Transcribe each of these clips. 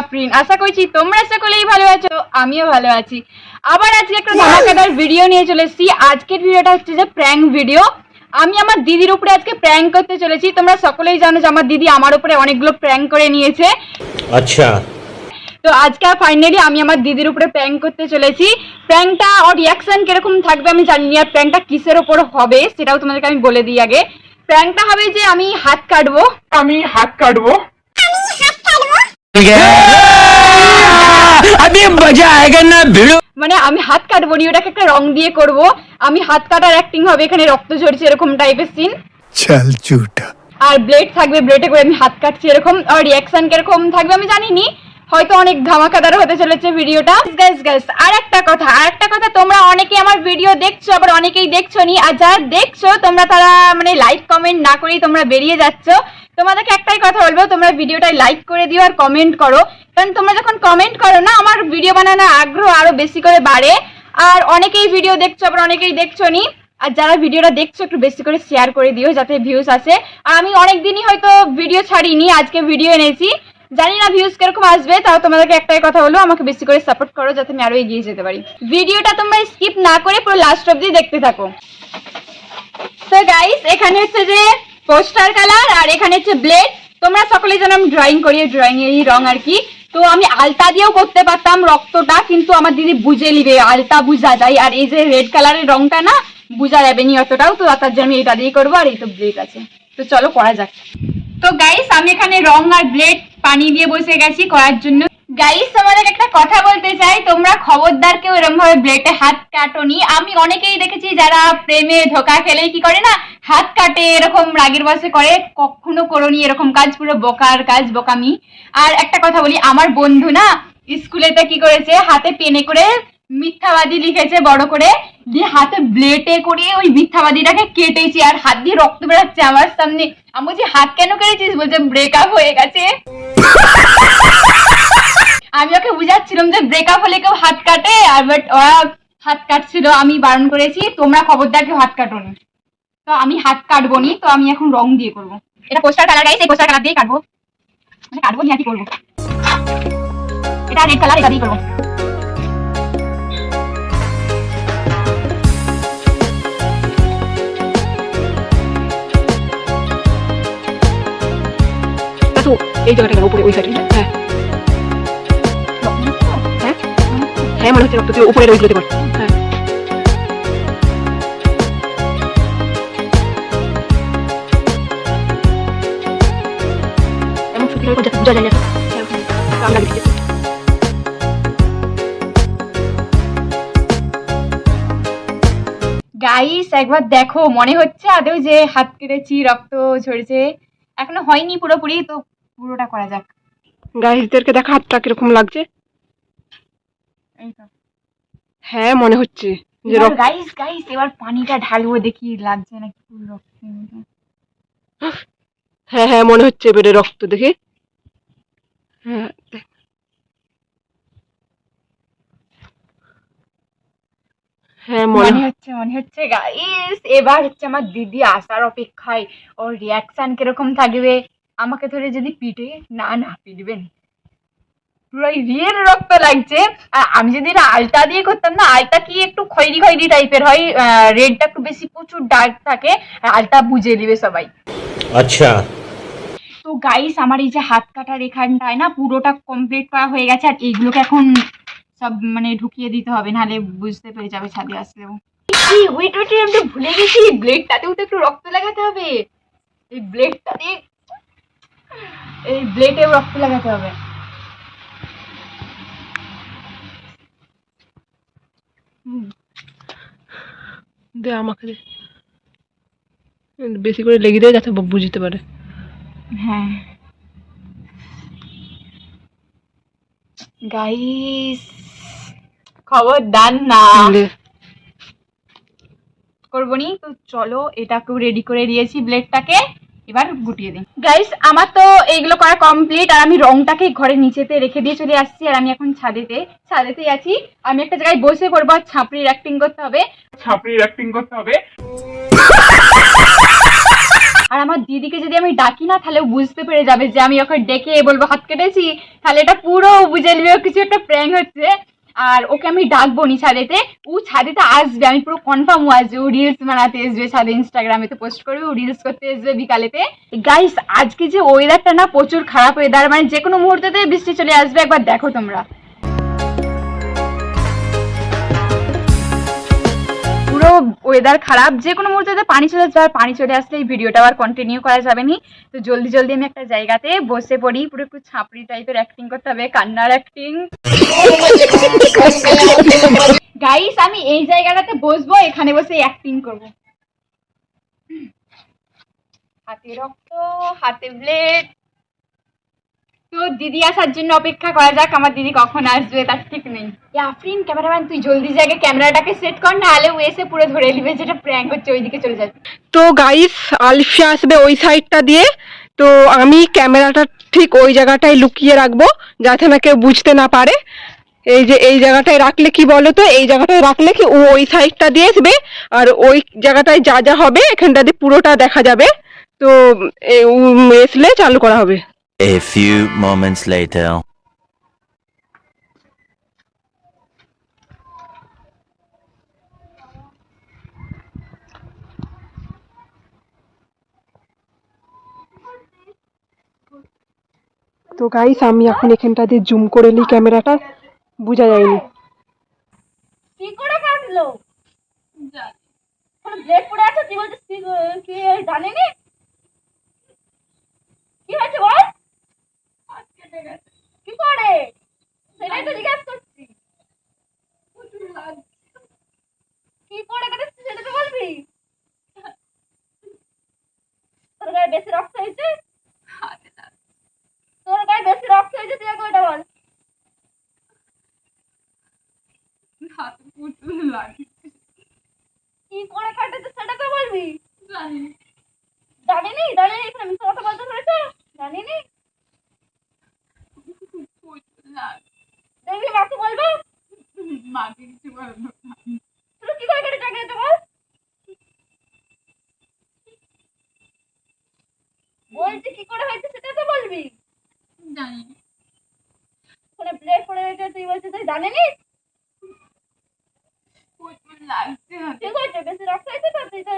আফরিন আশা করছি তোমরা সকলেই ভালো আছো আমিও ভালো আছি। আবার আজকে একটা ধামাকাদার ভিডিও নিয়ে চলেছি আজকের ভিডিওটা হচ্ছে যে প্র্যাঙ্ক ভিডিও আমি আমার দিদির উপরে আজকে প্র্যাঙ্ক করতে চলেছি। তোমরা সকলেই জানো যে আমার দিদি আমার উপরে অনেকগুলো প্র্যাঙ্ক করে নিয়েছে। আচ্ছা। তো আজকে ফাইনালি আমি আমার দিদির উপরে প্র্যাঙ্ক করতে চলেছি। প্র্যাঙ্কটা ওর রিয়াকশন কীরকম থাকবে আমি জানি না আর প্র্যাঙ্কটা কিসের ওপর হবে সেটাও তোমাদেরকে আমি বলে দিই আগে। প্র্যাঙ্কটা হবে যে আমি হাত কাটবো। আমি হাত কাটবো। আমি না মানে আমি হাত কাটবো নি ওটাকে একটা রং দিয়ে করব আমি হাত কাটার অ্যাক্টিং হবে এখানে রক্ত ঝরছে এরকম টাইপের সিন চল চুটা আর ব্লেড থাকবে ব্লেডে করে আমি হাত কাটছি এরকম আর রিয়াকশন কীরকম থাকবে আমি জানি নি হয়তো অনেক ধামাকাদার হতে চলেছে ভিডিওটা গাইস গাইস আর একটা কথা আর একটা কথা তোমরা অনেকেই আমার ভিডিও দেখছ আবার অনেকেই দেখছ নি আর যারা দেখছ তোমরা তারা মানে লাইক কমেন্ট না করেই তোমরা বেরিয়ে যাচ্ছ। তোমাদেরকে একটাই কথা বলব, তোমরা ভিডিওটাই লাইক করে দিও আর কমেন্ট করো। কারণ তোমরা যখন কমেন্ট করো না, আমার ভিডিও বানানোর আগ্রহ আরও বেশি করে বাড়ে। আর অনেকেই ভিডিও দেখছ, আবার অনেকেই দেখছ নি আর যারা ভিডিওটা দেখছ, একটু বেশি করে শেয়ার করে দিও যাতে ভিউজ আসে। আর আমি অনেক দিনই হয়তো ভিডিও ছাড়িনি, আজকে ভিডিও এনেছি। জানি না ভিউজ কীরকম আসবে, তাও তোমাদেরকে একটাই কথা হলো আমাকে বেশি করে সাপোর্ট করো যাতে আমি আরও এগিয়ে যেতে পারি। ভিডিওটা তোমরা স্কিপ না করে পুরো লাস্ট অব্দি দেখতে থাকো। তো গাইস এখানে হচ্ছে যে পোস্টার কালার আর এখানে হচ্ছে ব্লেড তোমরা সকলেই জানো আমি ড্রয়িং করি ড্রয়িং এই রং আর কি। তো আমি আলতা দিয়েও করতে পারতাম রক্তটা, কিন্তু আমার দিদি বুঝে নিবে, আলতা বুঝা যায়। আর এই যে রেড কালারের রংটা না, বুঝা যাবে নি অতটাও। তো তার জন্য আমি এটা দিয়ে করব আর এই তো ব্লেড আছে। তো চলো করা যাক। তো গাইস আমি এখানে রং আর ব্লেড পানি দিয়ে বসে গেছি করার জন্য। গাইস তোমাদের একটা কথা বলতে চাই। তোমরা খবরদার কেউ এরকম ভাবে ব্লেডে হাত কাটোনি। আমি অনেকেই দেখেছি যারা প্রেমে ধোকা খেলে, কি করে না? হাত কাটে, এরকম রাগের বসে করে। কখনো করোনি এরকম কাজ, পুরো বোকার কাজ, বোকামি। আর একটা কথা বলি, আমার বন্ধু না স্কুলেতে কি করেছে? হাতে পেনে করে মিথ্যাবাদী লিখেছে বড় করে। দিয়ে হাতে ব্লেডে করে ওই মিথ্যাবাদীটাকে কেটেছি আর হাত দিয়ে রক্ত বেরাচ্ছে আমার সামনে। আমি বলছি, হাত কেন কেটেছিস? বলছে ব্রেকআপ হয়ে গেছে। আমি ওকে বুঝাচ্ছিলাম যে ব্রেকআপ হলে কেউ হাত কাটে, আর বাট ওরা হাত কাটছিল, আমি বারণ করেছি, তোমরা খবরদার কেউ হাত কাটোনি তো আমি হাত কাটবো নি, তো আমি এখন রং দিয়ে করব। এটা পোস্টার কালার গাইছে এই পোস্টার কালার দিয়ে কাটবো। মানে কাটবো নি আর কি করব। এটা রেড কালার এটা দিয়ে করব। এই জায়গাটা উপরে, ওই সাইডে হ্যাঁ। হ্যাঁ মনে হচ্ছে রক্ত তুই উপরে দিতে হ্যাঁ। এমন বোঝা যায় না গাইস একবার দেখো মনে হচ্ছে আদৌ যে হাত কেটেছি রক্ত ঝরেছে। এখনও হয়নি পুরোপুরি তো পুরোটা করা যাক। গাইসদেরকে দেখা হাতটা কীরকম লাগছে? এই তো হ্যাঁ মনে হচ্ছে যে গাইস গাইস এবার পানিটা ঢালবো দেখি লাগছে নাকি মতো। হ্যাঁ হ্যাঁ মনে হচ্ছে এবারে রক্ত দেখে। হ্যাঁ হ্যাঁ মনে হচ্ছে মনে হচ্ছে গাইস এবার হচ্ছে আমার দিদি আসার অপেক্ষায় ওর রিয়াকশন কীরকম থাকবে? আমাকে ধরে যদি পিটে না না পিটবেন রিয়েল রক্ত লাগছে। আর আমি যদি এটা আলতা দিয়ে করতাম না আলতা কি একটু খয়েরি খয়েরি টাইপের হয়? রেডটা একটু বেশি প্রচুর ডার্ক থাকে আলটা আলতা বুঝে নেবে সবাই। আচ্ছা। তো গাইস আমার এই যে হাত কাটার এখানটায় না পুরোটা কমপ্লিট করা হয়ে গেছে আর এইগুলোকে এখন সব মানে ঢুকিয়ে দিতে হবে নাহলে বুঝতে পেরে যাবে ছাদে আসলেও কি ওয়েট ওয়েট আমি তো ভুলে গেছি ব্লেডটাতেও তো একটু রক্ত লাগাতে হবে। এই ব্লেডটাতে এই ব্লেডেও রক্ত লাগাতে হবে। দে আমাকে দে। বেশি করে লেগে দেয় যাতে বুঝতে পারে। হ্যাঁ। গাইস খবরদার না। দে। করব নি তো চলো এটাকেও রেডি করে দিয়েছি ব্লেডটাকে এবার গুটিয়ে দিই। গাইস আমার তো এইগুলো করা কমপ্লিট আর আমি রংটাকে ঘরের নিচেতে রেখে দিয়ে চলে আসছি আর আমি এখন ছাদেতে ছাদেতেই আছি। আমি একটা জায়গায় বসে করব আর ছাপড়ির অ্যাক্টিং করতে হবে। ছাপড়ির অ্যাক্টিং করতে হবে। আর আমার দিদিকে যদি আমি ডাকি না তাহলে বুঝতে পেরে যাবে যে আমি ওকে ডেকে বলব হাত কেটেছি? তাহলে এটা পুরো বুঝে নেবে কিছু একটা প্র্যাঙ্ক হচ্ছে। আর ওকে আমি ডাকবো নি ছাদেতে। ও ছাদেতে আসবে, আমি পুরো কনফার্ম ও আসবে ও রিলস বানাতে আসবে ছাদে ইনস্টাগ্রামে তো পোস্ট করবে, ও রিলস করতে আসবে বিকালেতে। গাইস আজকে যে ওয়েদারটা না প্রচুর খারাপ ওয়েদার মানে যে কোনো মুহূর্তে বৃষ্টি চলে আসবে, একবার দেখো তোমরা। ওয়েদার খারাপ, যে কোনো মুহূর্তে পানি চলে যাওয়ার পানি চলে আসলে এই ভিডিওটা আবার কন্টিনিউ করা যাবে নি। তো জলদি জলদি আমি একটা জায়গাতে বসে পড়ি, পুরো একটু ছাপড়ি টাইপের অ্যাক্টিং করতে হবে, কান্নার অ্যাক্টিং গাইস আমি এই জায়গাটাতে বসবো, এখানে বসে অ্যাক্টিং করব। হাতে রক্ত, হাতে ব্লেড তো দিদি আসার জন্য অপেক্ষা করা যাক, আমার দিদি কখন আসবে, তার ঠিক নেই। আফরিন, ক্যামেরাম্যান, তুই জলদি জায়গায় ক্যামেরাটাকে সেট কর, না হলে ও এসে পুরো ধরে নিবে যেটা প্র্যাঙ্ক হচ্ছে, ওইদিকে চলে যাবে। তো গাইস আলফিয়া আসবে ওই সাইডটা দিয়ে। তো আমি ক্যামেরাটা ঠিক ওই জায়গাটায় লুকিয়ে রাখব, যাতে না কেউ বুঝতে না পারে। এই যে এই জায়গাটায় রাখলে কি বলো তো? এই জায়গাটায় রাখলে কি ও ওই সাইডটা দিয়ে আসবে? আর ওই জায়গাটায় যা যা হবে, এখানটা দিয়ে পুরোটা দেখা যাবে। তো এসলে চালু করা হবে। A few moments later. তো গাইস আমি এখন এখানটা দিয়ে জুম করে নিই ক্যামেরাটা। বোঝা যায়নি। কি করে কাটলো? ব্লেড পড়ে আছে? তুই বলছিস? কি কি জানিনি? কি হয়েছে বল? কি করে? সেটাই তো জিজ্ঞাসা করছি। কি করে কাটিস সেটা তো বলবি। তোর গায়ে বেশি রক্ত হয়েছে? তোর গায়ে বেশি রক্ত হয়েছে তুই ওটা বল। কি করে কাটেছে সেটা তো বলবি। জানিনি? জানিনি এখানে মিথ্যা কথা বলতে হয়েছে জানিনি দেখবি মাকে বলব? মাকে কিছু বলব না। কি করে কেটে চাকরি বল? বলছি কি করে হয়েছে সেটা তো বলবি। জানি না। ওখানে ব্লেড পড়ে রয়েছে তুই বলছিস তুই জানিনি। ঠিক বেশি রক্ত হয়েছে তো তুই তো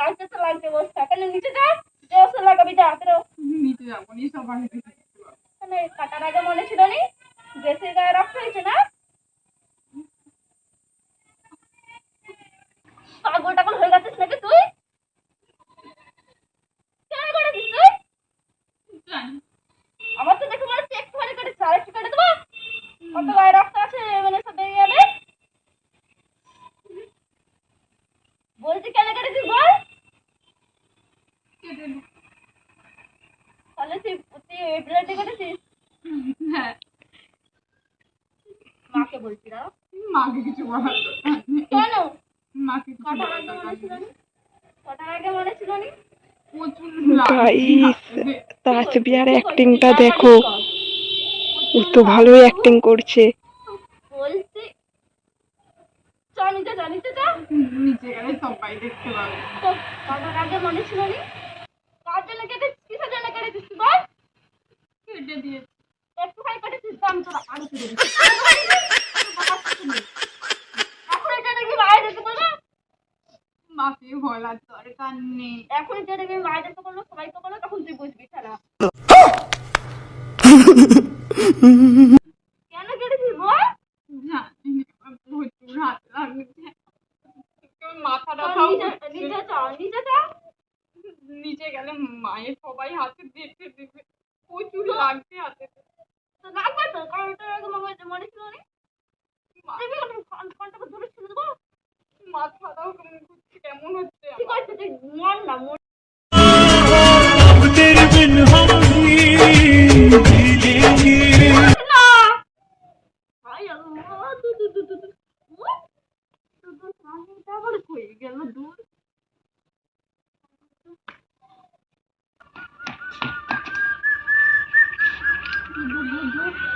লাগছে তো লাগছে বস। তাহলে নিচে যা যে ওষুধ লাগাবি যা তোর নিচে যাব নি সবার কাটার আগে মনে ছিল নি? বেশি গায়ে রক্ত হয়েছে না? পাগল টাগল হয়ে গেছিস নাকি তুই? কেন করেছিস তুই? আমার তো দেখে মনে হচ্ছে একটু কেটেছে আর একটু কেটে দেবো। কত গায়ে রক্ত আছে মানে সব বেরিয়ে যাবে বলছি কেন কেটেছিস বল কেটে নে। তাহলে তুই তুই এই ব্লেডে কেটেছিস হ্যাঁ মাকে বলছি না মাকে কিছু বলার দরকার নেই। কেন মাকে কিছু কটার বলার আগে দরকার মনে ছিল নেই। নি কটার আগে মনে ছিল নি প্রচুর গাইস লাগছে। তাসবিহার অ্যাক্টিংটা দেখো। ও তো ভালোই অ্যাক্টিং করছে। মনে এখন এটা দেখবি মায়ের দেখতে বলবে মাকে বলার দরকার নেই। এখন এটা দেখবি মায়ের দেখতে বলল সবাইকে বলল তখন তুই বুঝবি খেলা কেন কেটেছিস বল? আমার প্রচুর হাত লাগছে মাথাটা চল নিচে। নিচে চ নিচে গেলে মায়ের সবাই হাতে দেখতে দেবে। প্রচুর লাগছে হাতে। তো লাগবে তো কারণ ওটার আগে মনে মনে ছিল নি। দেখবি কেমন হচ্ছে ঠিক আছে তুই মর না মর Thank you.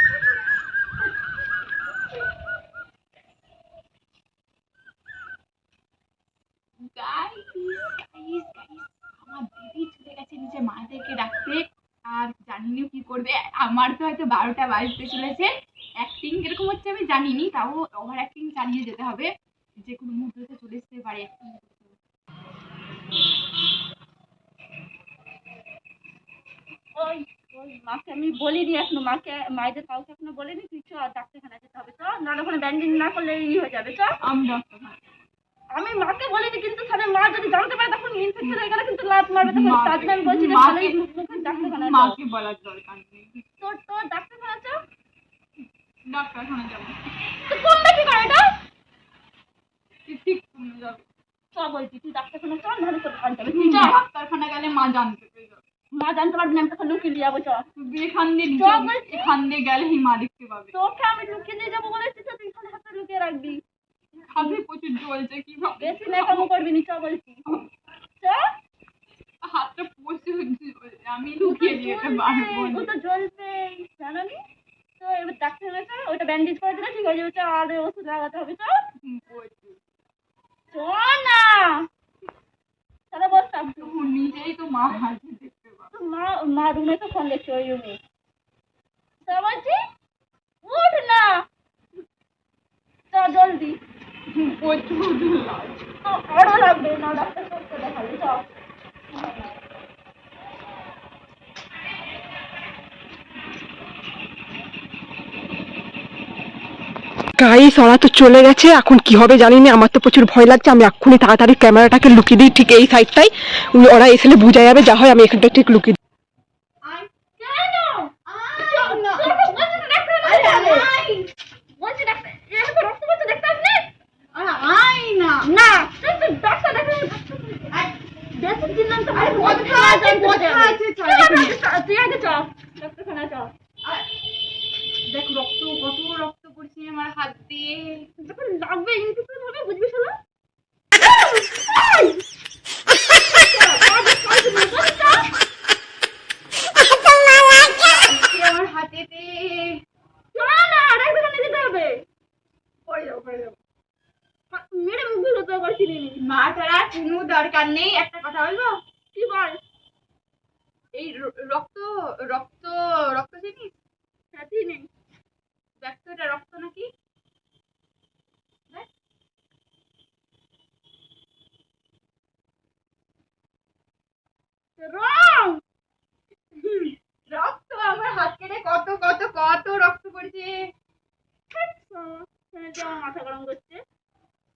আমার দিদি চলে গেছে নিচে মায়েদেরকে ডাকতে। আর জানিনি কি করবে। আমার তো হয়তো বারোটা বাজতে চলেছে। অ্যাক্টিং কীরকম হচ্ছে আমি জানিনি তাও ওভার অ্যাক্টিং চালিয়ে যেতে হবে। যে কোনো মুহূর্তে চলে আসতে পারে acting ওই ওই মাকে আমি বলিনি এখনও। মাকে মায়েদের কাউকে এখনও বলিনি। তুই চ ডাক্তারখানা যেতে হবে তো নাহলে ওখানে ব্যান্ডেজ না করলে ই হয়ে যাবে চ। আমি ডাক্তার আমি মাকে বলিনি কিন্তু তাহলে মা যদি জানতে পারে তখন ইনফেকশন হয়ে গেলে কিন্তু লাভ মারবে। তখন তার জন্য আমি বলছি যে ভালোই ডাক্তারখানা মাকে বলার দরকার নেই। ডাক্তারখানা ডাক্তারখানা যাব। তো কোনটা কি করে এটা? তুই ঠিক কমে যাবে? চ বলছি তুই ডাক্তারখানা চল নাহলে তোর ভালো যাবে। তুই তুই ডাক্তারখানা গেলে মা জানতে পেরে যাবে। মা জানতে পারবি না আমি তখন লুকিয়ে দিয়ে যাব চ। এখান দিয়ে চল এখান দিয়ে মা দেখতে পাবে। তোকে আমি লুকিয়ে দিয়ে যাব বলেছি তো তুই এখানে হাতটা লুকিয়ে রাখবি। হাতে প্রচুর জ্বলছে কি বেশি ন্যাকামো করবি নি চ বলছি। হাতটা প্রচুর আমি লুকিয়ে দিয়ে এটা ও তো জ্বলবে জানো নি? তো এবার ডাক্তার হয়েছে ওইটা ব্যান্ডেজ করে দিলে ঠিক হয়ে যাবে। আর ওষুধ লাগাতে হবে চ হুম, প্রচুর। চ না। তাহলে বসতাম নিজেই তো মা হাতে দেখতে পাবে। মা মা রুমে তো ফোন দেখছে ওই রুমে। তা বলছি উঠ না। চ জলদি। গাইস ওরা তো চলে গেছে, এখন কি হবে জানি না আমার তো প্রচুর ভয় লাগছে, আমি এক্ষুনি তাড়াতাড়ি ক্যামেরাটাকে লুকিয়ে দিই ঠিক এই সাইডটাই ওরা এসে বোঝা যাবে, যা হয় আমি এখানটা ঠিক লুকিয়ে দিই। কেন বলছি ডাক্তার এখন তো রক্ত পড়ছে দেখতে আসলে আয় না না তুই তো ডাক্তার দেখে বেশি দিলাম তো আরে কোথায় আছে, কোথায় আছে? চল এখানে। তুই আগে চ ডাক্তারখানা চ দেখ রক্ত কত রক্ত পড়ছে আমার হাত দিয়ে। যখন লাগবে ইনফেকশন হবে বুঝবি শোনো আমার হাতেতে না ডাক্তারখানা যেতে হবে। পড়ে যাব পড়ে যাব। মেরে মুখগুলো তো আবার কিনে নি মা ছাড়া কোনো দরকার নেই একটা কথা বলব? কি বল? এই রক্ত রক্ত রক্ত চিনিস দেখ তো এটা রক্ত নাকি? রং! রক্ত আমার হাত কেটে কত কত কত রক্ত পড়ছে। আমার মাথা গরম করছে।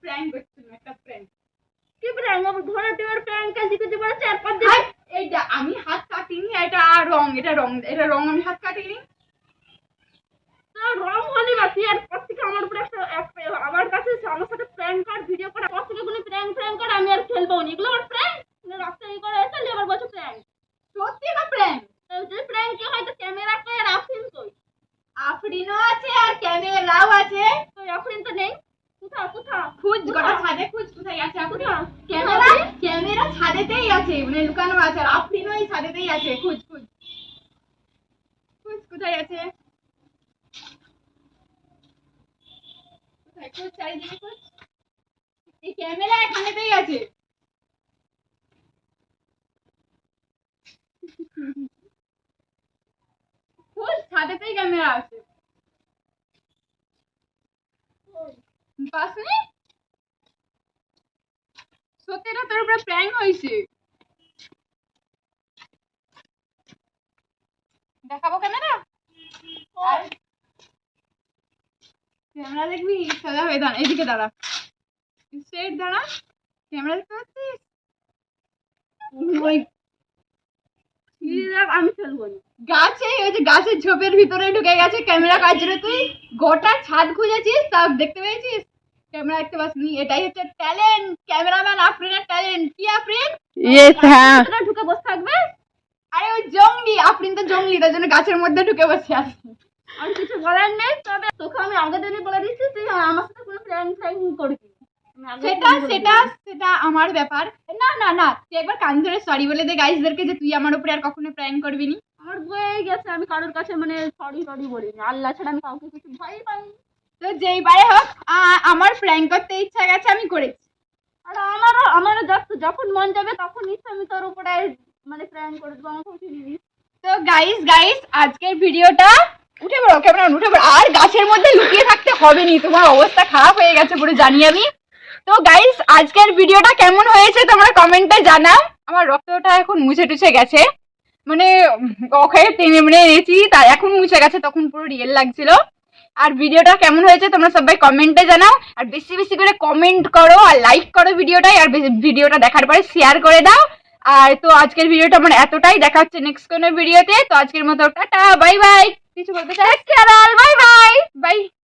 প্র্যাঙ্ক করছিল একটা প্র্যাঙ্ক কি প্র্যাঙ্ক আমার ঘরে টিউর প্র্যাঙ্ক কাজি কুচি পড়ে চার পাঁচ দিন এইটা আমি হাত কাটিনি এটা রং এটা রং এটা রং আমি হাত কাটিনি। তো রং হলি বা তুই আর পর থেকে আমার উপরে একটা আমার কাছে আমার সাথে প্র্যাঙ্ক কর ভিডিও কর পর থেকে কোনো প্র্যাঙ্ক প্র্যাঙ্ক কর আমি আর খেলব না। এগুলো আমার প্র্যাঙ্ক রক্ত করে তাহলে আবার বলছো প্র্যাঙ্ক সত্যি না প্র্যাঙ্ক যদি প্র্যাঙ্ক কি হয় তো ক্যামেরা কই আর আফরিন কই? আফরিনও আছে আর ক্যামেরাও আছে। তো আফরিন তো নেই। খুঁজ গোটা ছাদে খুঁজ কোথায় আছে আফরিন ক্যামেরা ক্যামেরা ছাদেতেই আছে মানে লুকানো আছে আর আফরিনও এই ছাদেতেই আছে খুঁজ খুঁজ। খুঁজ কোথায় আছে? কোথায়? খুঁজ চারিদিকে খুঁজ। এই ক্যামেরা এখানেতেই আছে। খুঁজ ছাদেতেই ক্যামেরা আছে। পাসনি সত্যি এটা তোর উপরে প্র্যাঙ্ক হয়েছে দেখাবো ক্যামেরা ক্যামেরা দেখবি সোজা হয়ে দাঁড়া এদিকে দাঁড়া। স্ট্রেট দাঁড়া ক্যামেরা দেখতে পাচ্ছিস আমি খেলব গাছে ওই যে গাছের ঝোপের ভিতরে ঢুকে গেছে ক্যামেরা কাজ জন্য তুই। গোটা ছাদ খুঁজেছিস তা দেখতে পেয়েছিস? ক্যামেরা দেখতে পাসনি এটাই হচ্ছে ট্যালেন্ট ক্যামেরাম্যান আফরিনের ট্যালেন্ট কি আফরিন? ইয়েস হ্যাঁ। ঢুকে বসে থাকবে? আরে ওই জঙ্গলি আফরিন তো জঙ্গলি তার জন্য গাছের মধ্যে ঢুকে বসে আছে। আর কিছু বলার নেই তবে তোকে আমি আগে দিনই বলে দিচ্ছি তুই আমার সাথে কোনো প্ল্যান ফ্ল্যান করবি সেটা বলে সেটা। সেটা আমার ব্যাপার। না না না তুই একবার কান ধরে সরি বলে দে গাইজদেরকে যে তুই আমার উপরে আর কখনো প্র্যাঙ্ক করবি নি। আমার বয়ে গেছে আমি কারোর কাছে মানে সরি সরি বলিনি। আল্লাহ ছাড়া আমি কাউকে কিছু ভয় পাইনি। তো যেইবারে হোক আমার প্র্যাঙ্ক করতে ইচ্ছা গেছে আমি করেছি। আর আমারও আমারও যখ- যখন মন যাবে তখন ইচ্ছা আমি তোর উপরে মানে প্ল্যান করে দেবো আমাকে উঠিয়ে দিবি। তো গাইস গাইস আজকের ভিডিওটা উঠে পড়ো ক্যামেরা উঠে পড়ো। আর গাছের মধ্যে লুকিয়ে থাকতে হবে নি তোমার অবস্থা খারাপ হয়ে গেছে পুরো জানি আমি। তো গাইস আজকের ভিডিওটা কেমন হয়েছে তোমরা কমেন্টে জানাও। আমার রক্তটা এখন মুছে টুছে গেছে। মানে ওকে টেনে মেনে এনেছি তা এখন মুছে গেছে তখন পুরো রিয়েল লাগছিল। আর ভিডিওটা কেমন হয়েছে তোমরা সবাই কমেন্টে জানাও। আর বেশি বেশি করে কমেন্ট করো আর লাইক করো ভিডিওটাই আর ভিডিওটা দেখার পরে শেয়ার করে দাও। আর তো আজকের ভিডিওটা আমার এতটাই দেখা হচ্ছে নেক্সট কোনো ভিডিওতে তো আজকের মতো টাটা বাই বাই কিছু বলতে চাই বাই বাই বাই